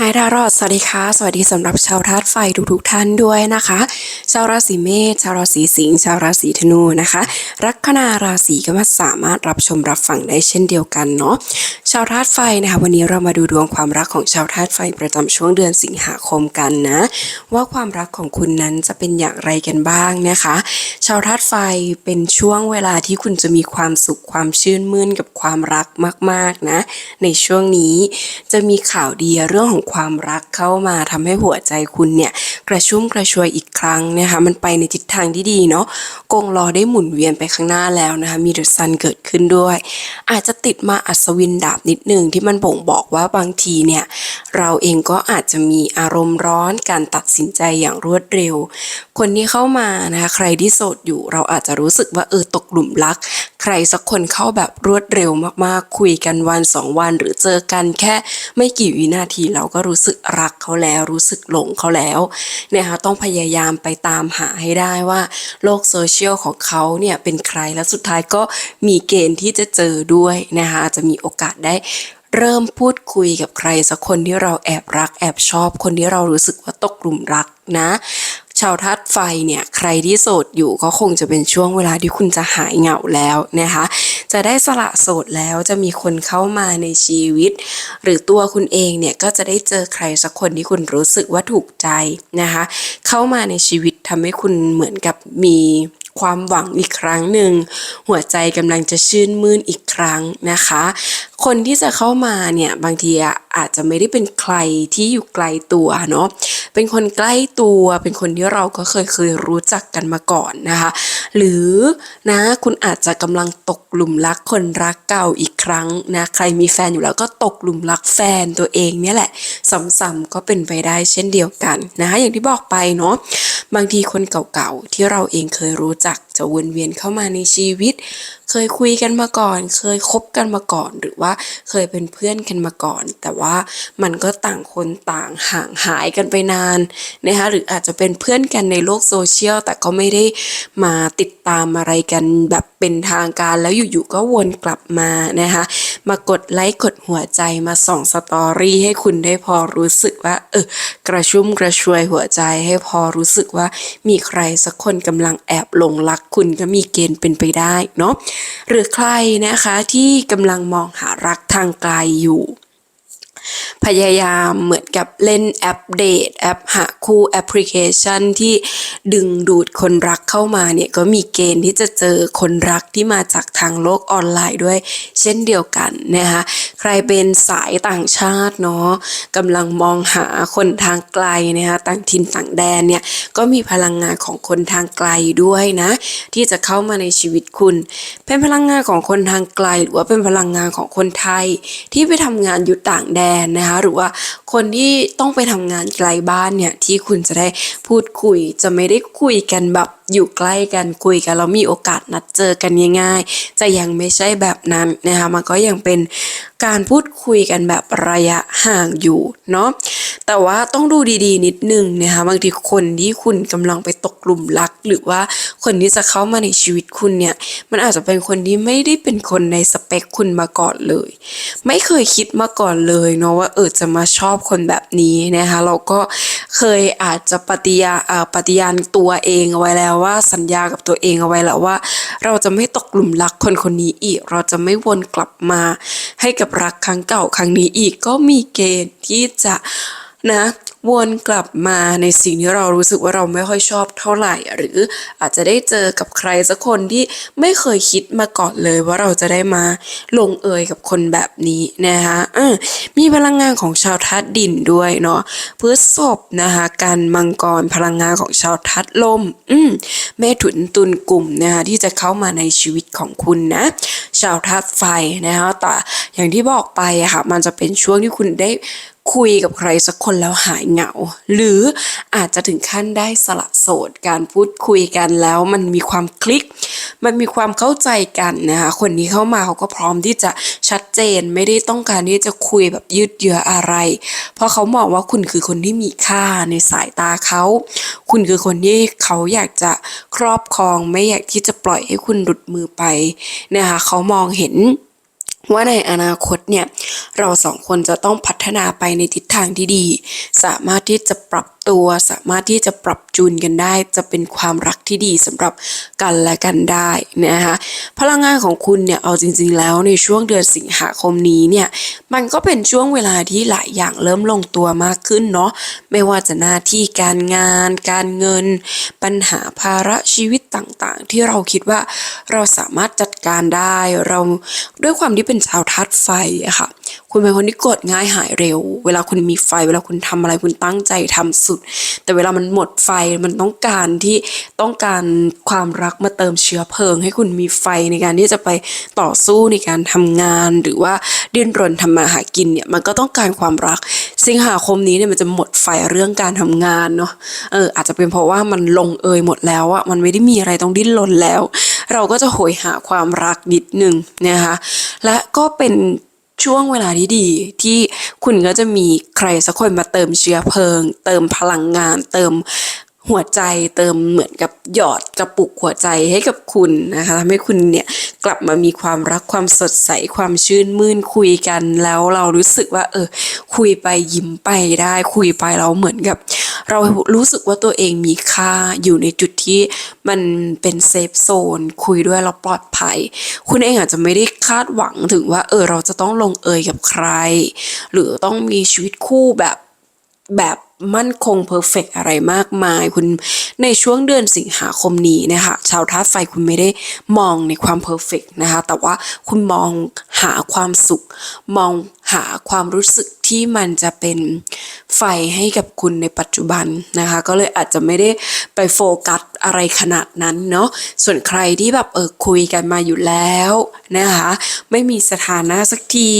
ไฮดารอดสวัสดีค่ะ สวัสดีสำหรับชาวธาตุไฟทุกๆท่านด้วยนะคะ ชาวราศีเมษ ชาวราศีสิงห์ ชาวราศีธนูนะคะ ลัคนาราศีก็มาสามารถรับชมรับฟังได้เช่นเดียวกันเนาะ ชาวธาตุไฟนะคะวันนี้เรามาดูดวงความรักของชาวธาตุไฟประจำช่วงเดือนสิงหาคมกันนะ ว่าความรักของคุณนั้นจะเป็นอย่างไรกันบ้างนะคะ ชาวธาตุไฟเป็นช่วงเวลาที่คุณจะมีความสุขความชื่นมื่นกับความรักมาก ๆนะ ในช่วงนี้จะมีข่าวดีเรื่องของความรักเข้ามาทำให้หัวใจคุณเนี่ยกระชุ่มกระชวยอีกครั้งนะคะมันไปในทิศทางที่ดีเนาะกงล้อได้หมุนเวียนไปข้างหน้าแล้วนะคะมีเดอะซันเกิดขึ้นด้วย อาจจะติดมาอัศวินดาบนิดหนึ่งที่มันบ่งบอกว่าบางทีเนี่ยเราเองก็อาจจะมีอารมณ์ร้อนการตัดสินใจอย่างรวดเร็ว คนที่เข้ามานะคะใครที่โสดอยู่เราอาจจะรู้สึกว่าเออตกหลุมรัก ใครสักคนเข้าแบบรวดเร็วมากๆ คุยกันวันสองวันหรือเจอกันแค่ไม่กี่วินาทีเราก็รู้สึกรักเขาแล้วรู้สึกหลงเขาแล้วเนี่ยค่ะต้องพยายามไปตามหาให้ได้ว่าโลกโซเชียลของเขาเนี่ยเป็นใครแล้วสุดท้ายก็มีเกณฑ์ที่จะเจอด้วยนะคะอาจจะมีโอกาสได้เริ่มพูดคุยกับใครสักคนที่เราแอบรักแอบชอบคนที่เรารู้สึกว่าตกหลุมรักนะ ชาวธาตุไฟเนี่ยใครที่โสดอยู่ก็คงจะเป็นช่วงเวลาที่คุณจะหายเหงาแล้วนะคะ จะได้สละโสดแล้วจะมีคนเข้ามาในชีวิต หรือตัวคุณเองเนี่ยก็จะได้เจอใครสักคนที่คุณรู้สึกว่าถูกใจนะคะ เข้ามาในชีวิตทำให้คุณเหมือนกับมี ความหวังอีกครั้งหนึ่ง หัวใจกำลังจะชื่นมื่นอีกครั้งนะคะ คนที่จะเข้ามาเนี่ยบางทีอาจจะไม่ได้เป็นใครที่อยู่ไกลตัวเนาะเป็นคนใกล้ตัวเป็นคนที่เราก็เคยเคยรู้จักกันมาก่อนนะคะ หรือนะคุณอาจจะกำลังตกหลุมรักคนรักเก่าอีกครั้งนะใครมีแฟนอยู่แล้วก็ตกหลุมรักแฟนตัวเองเนี่ยแหละซ้ำๆก็เป็นไปได้เช่นเดียวกันนะคะอย่างที่บอกไปเนาะบางทีคนเก่าๆที่เราเองเคยรู้จักจะวนเวียนเข้ามาในชีวิต เคยคุยกันมาก่อน เคยคบกันมาก่อน หรือว่าเคยเป็นเพื่อนกันมาก่อน แต่ว่ามันก็ต่างคนต่างห่างหายกันไปนานนะคะหรืออาจจะเป็นเพื่อนกันในโลกโซเชียลแต่ก็ไม่ได้มาติดตามอะไรกันแบบเป็นทางการแล้วอยู่ๆก็วนกลับมานะคะมากดไลค์กดหัวใจมาส่องสตอรี่ให้คุณได้พอรู้สึกว่าเออกระชุ่มกระชวยหัวใจให้พอรู้สึกว่ามีใครสักคนกำลังแอบหลงรักคุณก็มีเกณฑ์เป็นไปได้เนาะหรือใครนะคะที่กำลังมองหารักทางไกลอยู่ พยายามเหมือนกับเล่นแอปเดตแอปหาคู่แอปพลิเคชันที่ดึงดูดคนรักเข้ามาเนี่ยก็มีเกณฑ์ที่จะเจอคนรักที่มาจากทางโลกออนไลน์ด้วย เช่นเดียวกันนะคะใครเป็นสายต่างชาติเนาะกำลังมองหาคนทางไกลนะคะต่างถิ่นต่างแดนเนี่ยก็มีพลังงานของคนทางไกลด้วยนะ ที่จะเข้ามาในชีวิตคุณ เป็นพลังงานของคนทางไกล หรือว่าเป็นพลังงานของคนไทยที่ไปทำงานอยู่ต่างแดนนะคะหรือว่าคนที่ต้องไปทำงานไกลบ้านเนี่ยที่คุณจะได้พูดคุย จะไม่ได้คุยกันแบบอยู่ใกล้กันคุยกันแล้วมีโอกาสนัดเจอกันง่ายๆจะยังไม่ใช่แบบนั้นนะคะมันก็ยังเป็น การพูดคุยกันแบบระยะห่างอยู่เนาะแต่ว่าต้องดูดีๆ นิดนึงนะคะบางทีคนที่คุณกำลังไปตกหลุมรัก หรือว่าคนที่จะเข้ามาในชีวิตคุณเนี่ย มันอาจจะเป็นคนที่ไม่ได้เป็นคนในสเปคคุณมาก่อนเลย ไม่เคยคิดมาก่อนเลยเนาะว่าเออจะมาชอบคนแบบนี้นะคะเราก็เคยอาจจะปฏิญาอ่าปฏิญาณตัวเองเอาไว้แล้วว่าสัญญากับตัวเองเอาไว้แล้วว่า เราจะไม่ตกหลุมรักคนคนนี้อีก เราจะไม่วนกลับมาให้กับรักครั้งเก่าครั้งนี้อีกก็มีเกณฑ์ที่จะนะ วนกลับมาในสิ่งที่เรารู้สึกว่าเราไม่ค่อยชอบเท่าไหร่ หรืออาจจะได้เจอกับใครสักคนที่ไม่เคยคิดมาก่อนเลยว่าเราจะได้มาลงเอยกับคนแบบนี้นะคะอมีพลังงานของชาวธาตุดินด้วยเนาะพฤษภนะคะการมังกรพลังงานของชาวธาตุลม อืมเมถุนตุลกลุ่มนะคะที่จะเข้ามาในชีวิตของคุณนะ ชาวธาตุไฟนะคะแต่อย่างที่บอกไปอะค่ะมันจะเป็นช่วงที่คุณได้ คุยกับใครสักคนแล้วหายเหงา หรืออาจจะถึงขั้นได้สละโสด การพูดคุยกันแล้วมันมีความคลิก มันมีความเข้าใจกันนะคะคนนี้เข้ามาเขาก็พร้อมที่จะชัดเจนไม่ได้ต้องการที่จะคุยแบบยืดเยื้ออะไร เพราะเขามองว่าคุณคือคนที่มีค่าในสายตาเขา คุณคือคนที่เขาอยากจะครอบครองไม่อยากที่จะปล่อยให้คุณหลุดมือไปนะคะเขามองเห็นว่าในอนาคตเนี่ย เราสองคนจะต้องพัฒนาไปในทิศทางที่ดี สามารถที่จะปรับ ตัวสามารถที่จะปรับจูนกันได้ จะเป็นความรักที่ดีสำหรับกันและกันได้นะคะพลังงานของคุณเนี่ยเอาจริง ๆ แล้วในช่วงเดือนสิงหาคมนี้เนี่ยมันก็เป็นช่วงเวลาที่หลายอย่างเริ่มลงตัวมากขึ้นเนาะไม่ว่าจะหน้าที่การงาน การเงิน ปัญหาภาระชีวิตต่างๆ ที่เราคิดว่าเราสามารถจัดการได้เราด้วยความที่เป็นชาวธาตุไฟอะค่ะคุณเป็นคนที่กดง่ายหายเร็ว เวลาคุณมีไฟ เวลาคุณทำอะไรคุณตั้งใจทำสุดแต่เวลามันหมดไฟมันต้องการที่ต้องการความรักมาเติมเชื้อเพลิง ให้คุณมีไฟในการที่จะไปต่อสู้ในการทำงาน หรือว่าดิ้นรนทำมาหากินเนี่ยมันก็ต้องการความรัก สิงหาคมนี้เนี่ยมันจะหมดไฟเรื่องการทำงานเนาะเอออาจจะเป็นเพราะว่ามันลงเอยหมดแล้วอะมันไม่ได้มีอะไรต้องดิ้นรนแล้ว เราก็จะโหยหาความรักนิดนึงนะคะและก็เป็น ช่วงเวลาที่ดีที่คุณก็จะมีใครสักคนมาเติมเชื้อเพลิง เติมพลังงาน เติม หัวใจเติมเหมือนกับหยอดกระปุกหัวใจให้กับคุณนะคะทำให้คุณเนี่ยกลับมามีความรักความสดใสความชื่นมื่นคุยกันแล้วเรารู้สึกว่า เออ คุยไปยิ้มไปได้คุยไปเราเหมือนกับ เรารู้สึกว่าตัวเองมีค่าอยู่ในจุดที่มันเป็นเซฟโซนคุยด้วยเราปลอดภัย คุณเองอาจจะไม่ได้คาดหวังถึงว่า เออ เราจะต้องลงเอยกับใคร หรือต้องมีชีวิตคู่แบบ แบบมั่นคงเพอร์เฟกอะไรมากมาย คุณในช่วงเดือนสิงหาคมนี้นะคะชาวธาตุไฟคุณไม่ได้มองในความเพอร์เฟกนะคะ แต่ว่าคุณมองหาความสุข มองหาความรู้สึกที่มันจะเป็นไฟให้กับคุณในปัจจุบันนะคะ ก็เลยอาจจะไม่ได้ไปโฟกัสอะไรขนาดนั้นเนาะส่วนใครที่แบบเออคุยกันมาอยู่แล้วนะคะ ไม่มีสถานะสักที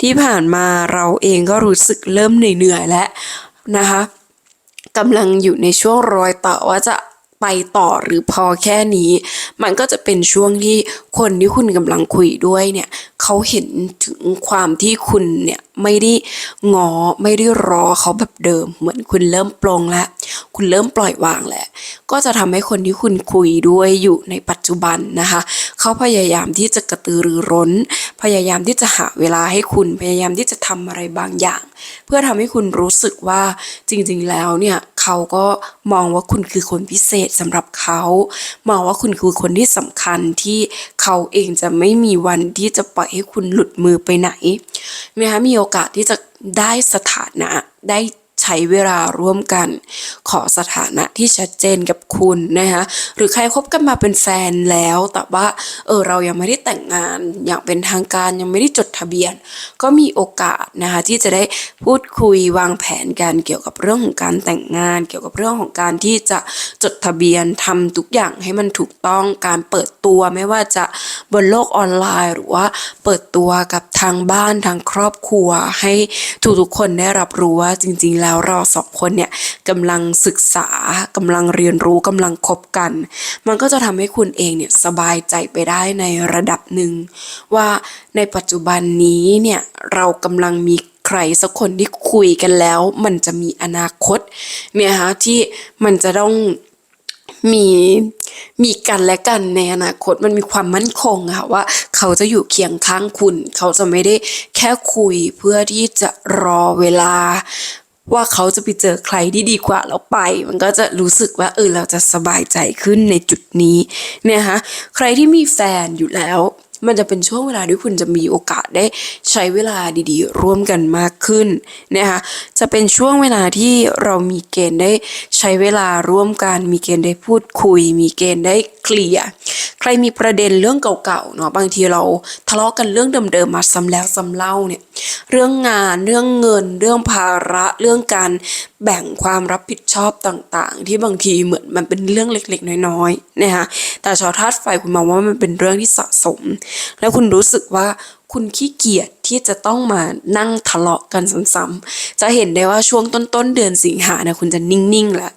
ที่ผ่านมาเราเองก็รู้สึกเริ่มเหนื่อยๆแล้ว นะคะกำลังอยู่ในช่วงรอยต่อว่าจะไปต่อหรือพอแค่นี้ มันก็จะเป็นช่วงที่คนที่คุณกำลังคุยด้วยเนี่ยเขาเห็นถึงความที่คุณเนี่ยไม่ได้งอไม่ได้รอเขาแบบเดิม เหมือนคุณเริ่มปลงแล้ว คุณเริ่มปล่อยวางแล้ว ก็จะทำให้คนที่คุณคุยด้วยอยู่ในปัจจุบันนะคะ เขาพยายามที่จะกระตือรือร้น พยายามที่จะหาเวลาให้คุณ พยายามที่จะทำอะไรบางอย่าง เพื่อทำให้คุณรู้สึกว่าจริงๆแล้วเนี่ยเขาก็มองว่าคุณคือคนพิเศษสำหรับเขา มองว่าคุณคือคนที่สำคัญที่เขาเองจะไม่มีวันที่จะปล่อยให้คุณหลุดมือไปไหนนะคะมีโอโอกาสที่จะได้สถานะได้ ใช้เวลาร่วมกัน ขอสถานะที่ชัดเจนกับคุณนะคะหรือใครคบกันมาเป็นแฟนแล้ว แต่ว่าเออเรายังไม่ได้แต่งงานอย่างเป็นทางการยังไม่ได้จดทะเบียน ก็มีโอกาสนะคะที่จะได้พูดคุยวางแผนกันเกี่ยวกับเรื่องของการแต่งงาน เกี่ยวกับเรื่องของการที่จะจดทะเบียนทำทุกอย่างให้มันถูกต้องการเปิดตัวไม่ว่าจะบนโลกออนไลน์ หรือว่าเปิดตัวกับทางบ้านทางครอบครัวให้ทุกๆคนได้รับรู้ว่าจริงๆแล้วเราสองคนเนี่ยกำลังศึกษากำลังเรียนรู้กำลังคบกัน มันก็จะทำให้คุณเองเนี่ยสบายใจไปได้ในระดับหนึ่ง ว่าในปัจจุบันนี้เนี่ยเรากำลังมีใครสักคนที่คุยกันแล้ว มันจะมีอนาคตเนี่ยฮะที่มันจะต้องมีมีกันและกันในอนาคตมันมีความมั่นคงค่ะว่าเขาจะอยู่เคียงข้างคุณ เขาจะไม่ได้แค่คุยเพื่อที่จะรอเวลา ว่าเขาจะไปเจอใครที่ดีกว่าเราไป มันก็จะรู้สึกว่าเออเราจะสบายใจขึ้นในจุดนี้เนี่ยฮะใครที่มีแฟนอยู่แล้ว มันจะเป็นช่วงเวลาที่คุณจะมีโอกาสได้ใช้เวลาดีๆ ร่วมกันมากขึ้นนะคะจะเป็นช่วงเวลาที่เรามีเกณฑ์ได้ ช้เวลาร่วมกัน มีเกณฑ์ได้พูดคุย มีเกณฑ์ได้เคลียร์ใครมีประเด็นเรื่องเก่าๆเนาะบางทีเราทะเลาะกันเรื่องเดิมๆมาซ้ำแล้วซ้ำเล่าเนี่ยเรื่องงานเรื่องเงิน เรื่องภาระเรื่องการแบ่งความรับผิดชอบต่างๆ ที่บางทีเหมือนมันเป็นเรื่องเล็กๆ น้อยๆนะคะแต่ชาวธาตุไฟคุณมองว่ามันเป็นเรื่องที่สะสม แล้วคุณรู้สึกว่าคุณขี้เกียจ ที่จะต้องมานั่งทะเลาะกันซ้ำๆจะเห็นได้ว่าช่วงต้นๆเดือนสิงหาเนี่ยคุณจะนิ่งๆแหละ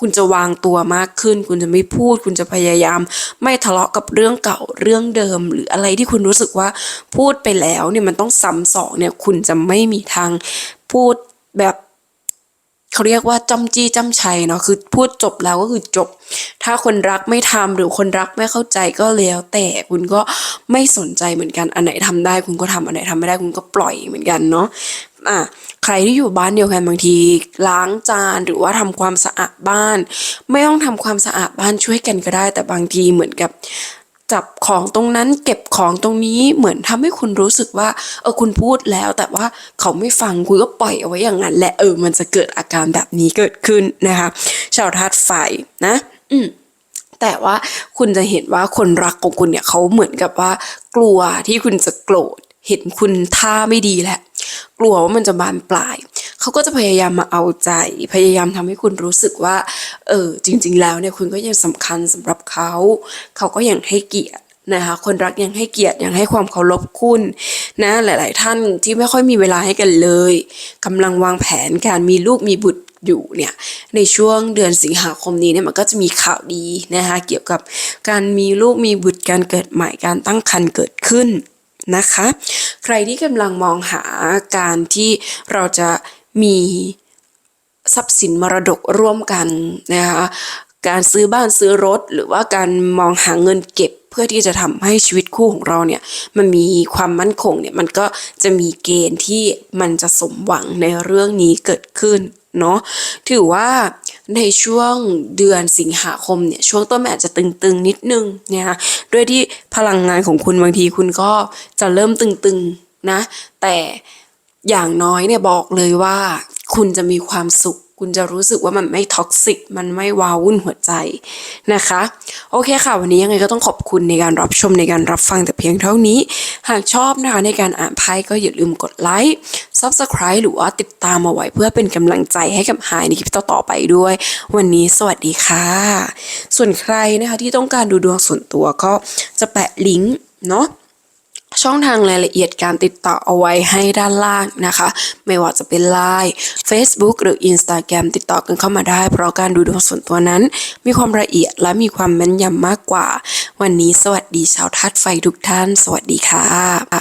คุณจะวางตัวมากขึ้น คุณจะไม่พูด คุณจะพยายาม ไม่ทะเลาะกับเรื่องเก่าเรื่องเดิม หรืออะไรที่คุณรู้สึกว่าพูดไปแล้วเนี่ยมันต้องซ้ำสองเนี่ยคุณจะไม่มีทางพูดแบบ เขาเรียกว่าจำจี้จำชัยเนาะคือพูดจบแล้วก็คือจบ ถ้าคนรักไม่ทำหรือคนรักไม่เข้าใจก็แล้วแต่คุณก็ไม่สนใจเหมือนกันอันไหนทำได้ คุณก็ทำอันไหนทำไม่ได้คุณก็ปล่อยเหมือนกันเนาะอะใครที่อยู่บ้านเดียวกันบางที ล้างจานหรือว่าทำความสะอาดบ้าน ไม่ต้องทำความสะอาดบ้านช่วยกันก็ได้ แต่บางทีเหมือนกับ จับของตรงนั้นเก็บของตรงนี้เหมือนทำให้คุณรู้สึกว่าเออคุณพูดแล้ว แต่ว่าเขาไม่ฟังคุณก็ปล่อยเอาไว้อย่างนั้นแหละเออมันจะเกิดอาการแบบนี้เกิดขึ้นนะคะชาวธาตุไฟนะ อืมแต่ว่าคุณจะเห็นว่าคนรักของคุณเนี่ยเขาเหมือนกับว่า กลัวที่คุณจะโกรธเห็นคุณท่าไม่ดีแหละกลัวว่ามันจะบานปลาย เขาก็จะพยายามมาเอาใจ พยายามทำให้คุณรู้สึกว่า เออจริง ๆ แล้วเนี่ยคุณก็ยังสำคัญสำหรับเขา เขาก็ยังให้เกียรตินะคะคนรักยังให้เกียรติยังให้ความเคารพคุณนะหลาย ๆ ท่านที่ไม่ค่อยมีเวลาให้กันเลยกำลังวางแผนการมีลูกมีบุตรอยู่เนี่ยในช่วงเดือนสิงหาคมนี้เนี่ยมันก็จะมีข่าวดีนะคะเกี่ยวกับการมีลูกมีบุตรการเกิดใหม่การตั้งครรภ์เกิดขึ้นนะคะ ใครที่กำลังมองหาการที่เราจะ มีทรัพย์สินมรดกร่วมกันนะคะการซื้อบ้านซื้อรถ หรือว่าการมองหาเงินเก็บเพื่อที่จะทำให้ชีวิตคู่ของเราเนี่ยมันมีความมั่นคงเนี่ยมันก็จะมีเกณฑ์ที่มันจะสมหวังในเรื่องนี้เกิดขึ้นเนาะถือว่าในช่วงเดือนสิงหาคมเนี่ยช่วงต้นมันอาจจะตึงๆนิดนึงนะคะด้วยที่พลังงานของคุณบางทีคุณก็จะเริ่มตึงๆนะ แต่ อย่างน้อยเนี่ยบอกเลยว่า คุณจะมีความสุข คุณจะรู้สึกว่ามันไม่ท็อกซิก มันไม่วาวุ่นหัวใจนะคะ โอเคค่ะ วันนี้ยังไงก็ต้องขอบคุณในการรับชมในการรับฟังแต่เพียงเท่านี้ หากชอบนะคะในการอ่านไพ่ก็อย่าลืมกดไลค์ Subscribe หรือว่าติดตามมาไว้เพื่อเป็นกำลังใจให้กับหายในคลิปต่อๆไปด้วย วันนี้สวัสดีค่ะ ส่วนใครนะคะที่ต้องการดูดวงส่วนตัวก็จะแปะลิงก์เนาะ ช่องทางรายละเอียดการติดต่อเอาไว้ให้ด้านล่างนะคะ ไม่ว่าจะเป็น Line Facebook หรือ Instagram ติดต่อกันเข้ามาได้ เพราะการดูดวงส่วนตัวนั้น มีความละเอียดและมีความแม่นยำมากกว่า วันนี้สวัสดีชาวทัดไฟทุกท่าน สวัสดีค่ะ